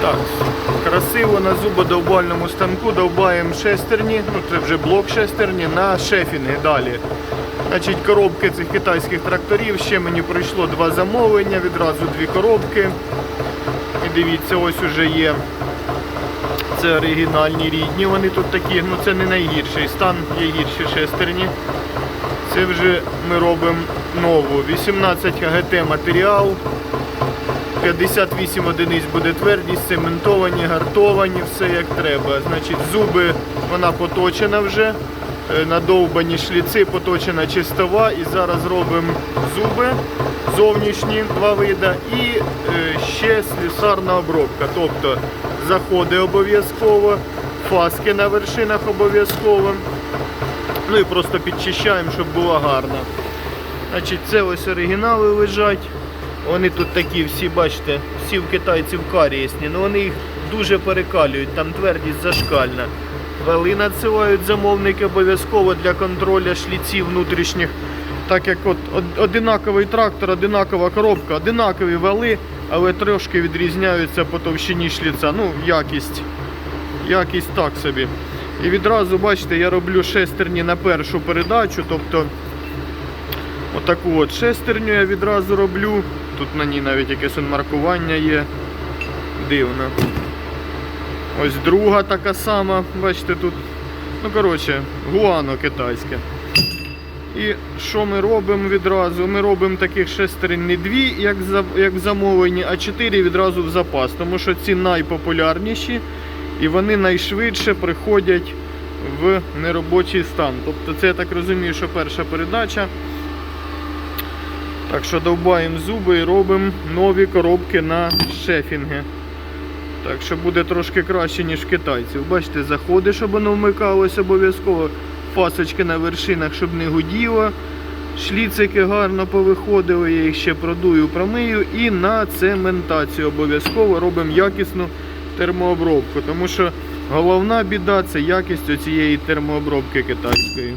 Так, красиво на зубодовбальному станку довбаємо шестерні, ну це вже блок шестерні на шефінги далі. Значить, коробки цих китайських тракторів ще мені пройшло два замовлення, відразу дві коробки. І дивіться, ось уже є. Це оригінальні рідні, вони тут такі, ну це не найгірший стан, є гірші шестерні. Це вже ми робимо нову. 18 ГТ матеріал, 58 одиниць буде твердість, цементовані, гартовані, все як треба. Значить, зуби вона поточена вже, е, надовбані шліци, поточена чистова. І зараз робимо зуби зовнішні, два вида, і е, ще слюсарна обробка. Тобто заходи обов'язково, фаски на вершинах обов'язково. Ну і просто підчищаємо, щоб було гарно. Значить, це ось оригінали лежать. Вони тут такі всі, бачите, всі в китайців карієсні, але вони їх дуже перекалюють, там твердість зашкальна. Вали надсилають замовники обов'язково для контролю шліців внутрішніх. Так як от одинаковий трактор, одинакова коробка, одинакові вали, але трошки відрізняються по товщині шліця. Ну, якість. Якість так собі. І відразу, бачите, я роблю шестерні на першу передачу, тобто отаку от шестерню я відразу роблю. Тут на ній навіть якесь маркування є. Дивно. Ось друга така сама, бачите, тут. Ну, коротше, гуано китайське. І що ми робимо відразу? Ми робимо таких шестерень не дві, як, як замовлені, а чотири відразу в запас, тому що ці найпопулярніші і вони найшвидше приходять в неробочий стан. Тобто це я так розумію, що перша передача. Так що довбаємо зуби і робимо нові коробки на шефінги. Так що буде трошки краще, ніж в китайців. Бачите, заходи, щоб воно вмикалось обов'язково. Фасочки на вершинах, щоб не гуділо. Шліцики гарно повиходили, я їх ще продую, промию. І на цементацію обов'язково робимо якісну термообробку. Тому що головна біда це якість цієї термообробки китайської.